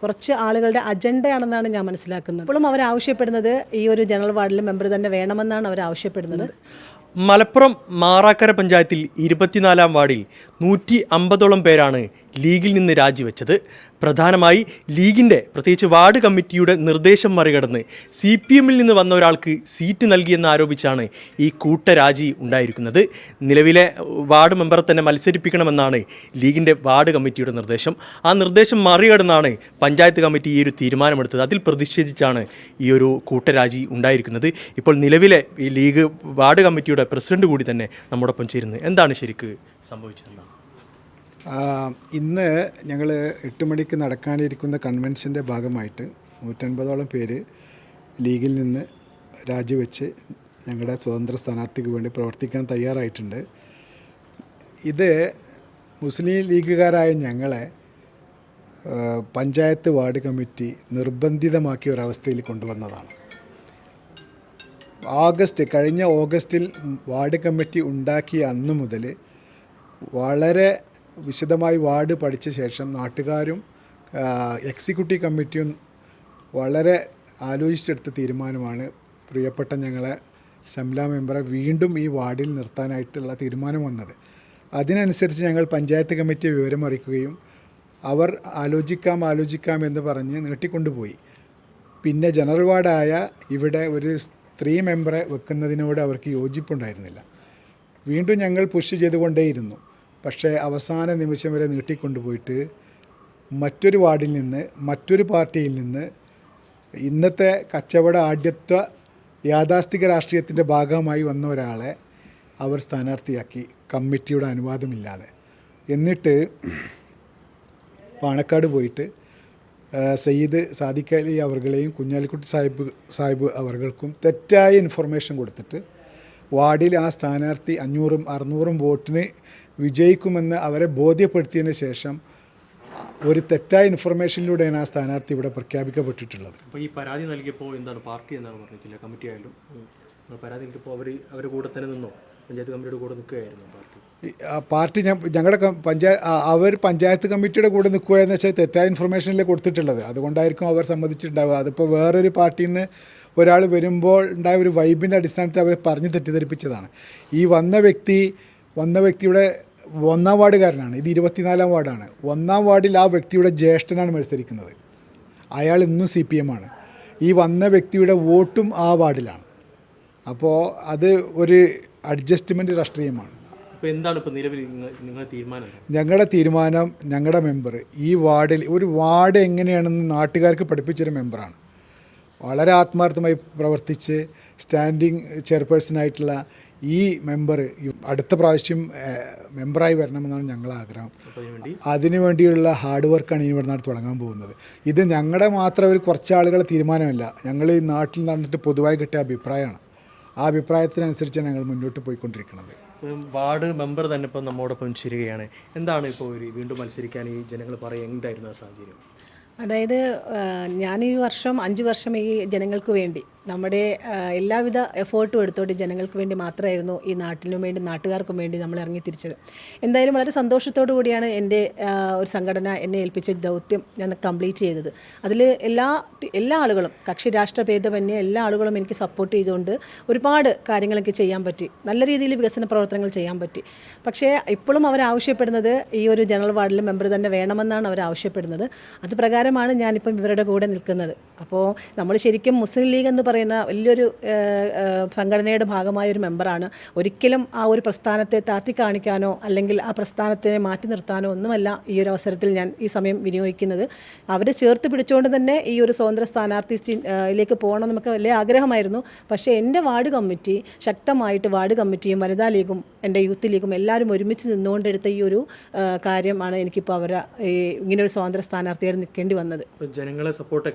കുറച്ച് ആളുകളുടെ അജണ്ടയാണെന്നാണ് ഞാൻ മനസ്സിലാക്കുന്നത്. ഇപ്പോഴും അവർ ആവശ്യപ്പെടുന്നത് ഈ ഒരു ജനറൽ വാർഡിലെ മെമ്പർ തന്നെ വേണമെന്നാണ് അവർ ആവശ്യപ്പെടുന്നത് മലപ്പുറം മാറാക്കര പഞ്ചായത്തിൽ ഇരുപത്തിനാലാം വാർഡിൽ നൂറ്റി അമ്പതോളം പേരാണ് ലീഗിൽ നിന്ന് രാജിവെച്ചത്. പ്രധാനമായി ലീഗിന്റെ പ്രത്യേകിച്ച് വാർഡ് കമ്മിറ്റിയുടെ നിർദ്ദേശം മറികടന്ന് സി പി എമ്മിൽ നിന്ന് വന്ന ഒരാൾക്ക് സീറ്റ് നൽകിയെന്ന് ആരോപിച്ചാണ് ഈ കൂട്ടരാജി ഉണ്ടായിരിക്കുന്നത്. നിലവിലെ വാർഡ് മെമ്പറെ തന്നെ മത്സരിപ്പിക്കണമെന്നാണ് ലീഗിന്റെ വാർഡ് കമ്മിറ്റിയുടെ നിർദ്ദേശം. ആ നിർദ്ദേശം മറികടന്നാണ് പഞ്ചായത്ത് കമ്മിറ്റി ഈ ഒരു തീരുമാനമെടുത്തത്. അതിൽ പ്രതിഷേധിച്ചാണ് ഈ ഒരു കൂട്ടരാജി ഉണ്ടായിരിക്കുന്നത്. ഇപ്പോൾ നിലവിലെ ഈ ലീഗ് വാർഡ് കമ്മിറ്റിയുടെ പ്രസിഡന്റ് കൂടി തന്നെ നമ്മോടൊപ്പം ചേരുന്നത് എന്താണ് ശരിക്ക് സംഭവിച്ചതെന്നാണ് ഇന്ന് ഞങ്ങൾ എട്ട് മണിക്ക് നടക്കാനിരിക്കുന്ന കൺവെൻഷന്റെ ഭാഗമായിട്ട് നൂറ്റൻപതോളം പേര് ലീഗിൽ നിന്ന് രാജിവെച്ച് ഞങ്ങളുടെ സ്വതന്ത്ര സ്ഥാനാർത്ഥിക്ക് വേണ്ടി പ്രവർത്തിക്കാൻ തയ്യാറായിട്ടുണ്ട്. ഇത് മുസ്ലിം ലീഗുകാരായ ഞങ്ങളെ പഞ്ചായത്ത് വാർഡ് കമ്മിറ്റി നിർബന്ധിതമാക്കിയ ഒരവസ്ഥയിൽ കൊണ്ടുവന്നതാണ്. ഓഗസ്റ്റ് കഴിഞ്ഞ ഓഗസ്റ്റിൽ വാർഡ് കമ്മിറ്റി ഉണ്ടാക്കിയ അന്ന് മുതൽ വളരെ വിശദമായി വാർഡ് പഠിച്ച ശേഷം നാട്ടുകാരും എക്സിക്യൂട്ടീവ് കമ്മിറ്റിയും വളരെ ആലോചിച്ചെടുത്ത തീരുമാനമാണ്. പ്രിയപ്പെട്ട ഞങ്ങളെ ശംല മെമ്പറെ വീണ്ടും ഈ വാർഡിൽ നിർത്താനായിട്ടുള്ള തീരുമാനം വന്നത്. അതിനനുസരിച്ച് ഞങ്ങൾ പഞ്ചായത്ത് കമ്മിറ്റിയെ വിവരം അറിയിക്കുകയും അവർ ആലോചിക്കാം ആലോചിക്കാം എന്ന് പറഞ്ഞ് നീട്ടിക്കൊണ്ടുപോയി. പിന്നെ ജനറൽ വാർഡായ ഇവിടെ ഒരു സ്ത്രീ മെമ്പറെ വെക്കുന്നതിനോട് അവർക്ക് യോജിപ്പുണ്ടായിരുന്നില്ല. വീണ്ടും ഞങ്ങൾ പുഷ് ചെയ്തുകൊണ്ടേയിരുന്നു. പക്ഷേ അവസാന നിമിഷം വരെ നീട്ടിക്കൊണ്ടുപോയിട്ട് മറ്റൊരു വാർഡിൽ നിന്ന് മറ്റൊരു പാർട്ടിയിൽ നിന്ന് ഇന്നത്തെ കച്ചവട ആഢ്യത്വ യാഥാസ്ഥിക രാഷ്ട്രീയത്തിന്റെ ഭാഗമായി വന്ന ഒരാളെ അവർ സ്ഥാനാർത്ഥിയാക്കി. കമ്മിറ്റിയുടെ അനുവാദമില്ലാതെ. എന്നിട്ട് പാണക്കാട് പോയിട്ട് സയ്യിദ് സാദിഖ് അലി അവർകളെയും കുഞ്ഞാലിക്കുട്ടി സാഹിബ് സാഹിബ് അവർകൾക്കും തെറ്റായ ഇൻഫർമേഷൻ കൊടുത്തിട്ട് വാർഡിൽ ആ സ്ഥാനാർത്ഥി അഞ്ഞൂറും അറുന്നൂറും വോട്ടിന് വിജയിക്കുമെന്ന് അവരെ ബോധ്യപ്പെടുത്തിയതിന് ശേഷം ഒരു തെറ്റായ ഇൻഫർമേഷനിലൂടെയാണ് ആ സ്ഥാനാർത്ഥി ഇവിടെ പ്രഖ്യാപിക്കപ്പെട്ടിട്ടുള്ളത്. അപ്പോൾ ഈ പരാതി നൽകിയപ്പോൾ എന്താണ്? പാർട്ടി എന്നാണ് പറഞ്ഞിട്ടില്ല? കമ്മിറ്റി ആയാലും പരാതി നൽകിയപ്പോൾ അവർ അവരുടെ കൂടെ തന്നെ നിന്നോ? പഞ്ചായത്ത് കമ്മിറ്റിയുടെ കൂടെ നിൽക്കുകയായിരുന്നു പാർട്ടി. ആ പാർട്ടി ഞാൻ ഞങ്ങളുടെ പഞ്ചായത്ത് അവർ പഞ്ചായത്ത് കമ്മിറ്റിയുടെ കൂടെ നിൽക്കുക എന്ന് വെച്ചാൽ തെറ്റായ ഇൻഫർമേഷനിൽ കൊടുത്തിട്ടുള്ളത്. അതുകൊണ്ടായിരിക്കും അവർ സമ്മതിച്ചിട്ടുണ്ടാവുക. അതിപ്പോൾ വേറൊരു പാർട്ടിയിൽ നിന്ന് ഒരാൾ വരുമ്പോൾ ഉണ്ടായ ഒരു വൈബിന്റെ അടിസ്ഥാനത്തിൽ അവർ പറഞ്ഞ് തെറ്റിദ്ധരിപ്പിച്ചതാണ്. ഈ വന്ന വ്യക്തി വന്ന വ്യക്തിയുടെ ഒന്നാം വാർഡുകാരനാണ്. ഇത് ഇരുപത്തിനാലാം വാർഡാണ്. ഒന്നാം വാർഡിൽ ആ വ്യക്തിയുടെ ജ്യേഷ്ഠനാണ് മത്സരിക്കുന്നത്. അയാൾ ഇന്നും സി പി എം ആണ്. ഈ വന്ന വ്യക്തിയുടെ വോട്ടും ആ വാർഡിലാണ്. അപ്പോൾ അത് ഒരു അഡ്ജസ്റ്റ്മെന്റ് രാഷ്ട്രീയമാണ്. അപ്പോൾ എന്താണ് ഇപ്പോൾ നിലവിൽ നിങ്ങളുടെ തീരുമാനം? ഞങ്ങളുടെ തീരുമാനം ഞങ്ങളുടെ മെമ്പർ ഈ വാർഡിൽ ഒരു വാർഡ് എങ്ങനെയാണെന്ന് നാട്ടുകാർക്ക് പഠിപ്പിച്ചൊരു മെമ്പറാണ്. വളരെ ആത്മാർത്ഥമായി പ്രവർത്തിച്ച് സ്റ്റാൻഡിങ് ചെയർപേഴ്സണായിട്ടുള്ള ഈ മെമ്പർ അടുത്ത പ്രാവശ്യം മെമ്പറായി വരണമെന്നാണ് ഞങ്ങളുടെ ആഗ്രഹം. അതിനു വേണ്ടിയുള്ള ഹാർഡ് വർക്കാണ് ഇനി ഇവിടുന്ന് തുടങ്ങാൻ പോകുന്നത്. ഇത് ഞങ്ങളുടെ മാത്രം ഒരു കുറച്ച് ആളുകളുടെ തീരുമാനമല്ല. ഞങ്ങൾ ഈ നാട്ടിൽ നടന്നിട്ട് പൊതുവായി കിട്ടിയ അഭിപ്രായമാണ്. ആ അഭിപ്രായത്തിനനുസരിച്ച് ഞങ്ങൾ മുന്നോട്ട് പോയിക്കൊണ്ടിരിക്കുന്നത്. വാർഡ് മെമ്പർ തന്നെ ഇപ്പം നമ്മോടൊപ്പം ചേരുകയാണ്. എന്താണ് ഇപ്പോൾ ഒരു വീണ്ടും മത്സരിക്കാൻ ഈ ജനങ്ങൾ പറയുക? എന്തായിരുന്നു ആ സാഹചര്യം? അതായത് ഞാൻ ഈ വർഷം അഞ്ച് വർഷം ഈ ജനങ്ങൾക്ക് വേണ്ടി നമ്മുടെ എല്ലാവിധ എഫേർട്ടും എടുത്തോട്ട് ജനങ്ങൾക്ക് വേണ്ടി മാത്രമായിരുന്നു ഈ നാട്ടിനും വേണ്ടി നാട്ടുകാർക്കും വേണ്ടി നമ്മൾ ഇറങ്ങി തിരിച്ചത്. എന്തായാലും വളരെ സന്തോഷത്തോടു കൂടിയാണ് എന്റെ ഒരു സംഘടന എന്നെ ഏൽപ്പിച്ച ദൗത്യം ഞാൻ കംപ്ലീറ്റ് ചെയ്തത്. അതിൽ എല്ലാ എല്ലാ ആളുകളും കക്ഷി രാഷ്ട്ര ഭേദമന്യേ എല്ലാ ആളുകളും എനിക്ക് സപ്പോർട്ട് ചെയ്തുകൊണ്ട് ഒരുപാട് കാര്യങ്ങളൊക്കെ ചെയ്യാൻ പറ്റി. നല്ല രീതിയിൽ വികസന പ്രവർത്തനങ്ങൾ ചെയ്യാൻ പറ്റി. പക്ഷേ ഇപ്പോഴും അവർ ആവശ്യപ്പെടുന്നത് ഈ ഒരു ജനറൽ വാർഡിൽ മെമ്പർ തന്നെ വേണമെന്നാണ് അവർ ആവശ്യപ്പെടുന്നത്. അത് പ്രകാരമാണ് ഞാനിപ്പം ഇവരുടെ കൂടെ നിൽക്കുന്നത്. അപ്പോൾ നമ്മൾ ശരിക്കും മുസ്ലിം ലീഗ് എന്ന് പറയുന്ന വലിയൊരു സംഘടനയുടെ ഭാഗമായ ഒരു മെമ്പറാണ്. ഒരിക്കലും ആ ഒരു പ്രസ്ഥാനത്തെ താത്തി കാണിക്കാനോ അല്ലെങ്കിൽ ആ പ്രസ്ഥാനത്തെ മാറ്റി നിർത്താനോ ഒന്നുമല്ല ഈ ഒരു അവസരത്തിൽ ഞാൻ ഈ സമയം വിനിയോഗിക്കുന്നത്. അവരെ ചേർത്ത് പിടിച്ചുകൊണ്ട് തന്നെ ഈ ഒരു സ്വതന്ത്ര സ്ഥാനാർത്ഥി ലേക്ക് പോകണം നമുക്ക് വലിയ ആഗ്രഹമായിരുന്നു. പക്ഷേ എന്റെ വാർഡ് കമ്മിറ്റി ശക്തമായിട്ട് വാർഡ് കമ്മിറ്റിയും വനിതാ ലീഗും എന്റെ യൂത്ത് ലീഗും എല്ലാവരും ഒരുമിച്ച് നിന്നുകൊണ്ടെടുത്ത ഈ ഒരു കാര്യമാണ് എനിക്കിപ്പോൾ അവരെ ഈ ഇങ്ങനെ ഒരു സ്വതന്ത്ര സ്ഥാനാർത്ഥിയായിട്ട് നിൽക്കേണ്ടി വന്നത്. ജനങ്ങളെ സപ്പോർട്ട്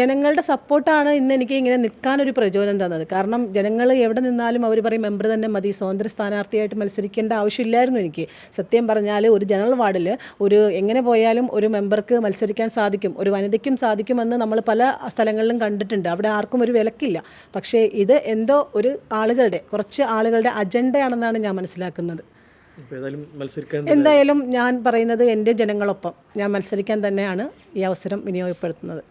ജനങ്ങളുടെ സപ്പോർട്ട് സപ്പോർട്ടാണ് ഇന്ന് എനിക്ക് ഇങ്ങനെ നിൽക്കാനൊരു പ്രചോദനം തന്നത്. കാരണം ജനങ്ങൾ എവിടെ നിന്നാലും അവർ പറയും മെമ്പർ തന്നെ മതി സ്വതന്ത്ര സ്ഥാനാർത്ഥിയായിട്ട് മത്സരിക്കേണ്ട ആവശ്യമില്ലായിരുന്നു എനിക്ക്. സത്യം പറഞ്ഞാൽ ഒരു ജനറൽ വാർഡിൽ ഒരു എങ്ങനെ പോയാലും ഒരു മെമ്പർക്ക് മത്സരിക്കാൻ സാധിക്കും ഒരു വനിതയ്ക്കും സാധിക്കുമെന്ന് നമ്മൾ പല സ്ഥലങ്ങളിലും കണ്ടിട്ടുണ്ട്. അവിടെ ആർക്കും ഒരു വിലക്കില്ല. പക്ഷേ ഇത് എന്തോ ഒരു ആളുകളുടെ കുറച്ച് ആളുകളുടെ അജണ്ടയാണെന്നാണ് ഞാൻ മനസ്സിലാക്കുന്നത്. എന്തായാലും ഞാൻ പറയുന്നത് എന്റെ ജനങ്ങളൊപ്പം ഞാൻ മത്സരിക്കാൻ തന്നെയാണ് ഈ അവസരം വിനിയോഗപ്പെടുത്തുന്നത്.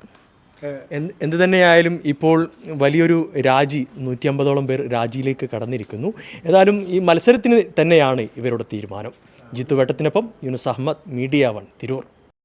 എന്ത് തന്നെയായാലും ഇപ്പോൾ വലിയൊരു രാജി നൂറ്റി അമ്പതോളം പേർ രാജിയിലേക്ക് കടന്നിരിക്കുന്നു. ഏതായാലും ഈ മത്സരത്തിന് തന്നെയാണ് ഇവരുടെ തീരുമാനം. ജിത്തു വേട്ടത്തിനൊപ്പം യൂനുസ് അഹമ്മദ് മീഡിയ വൺ തിരൂർ.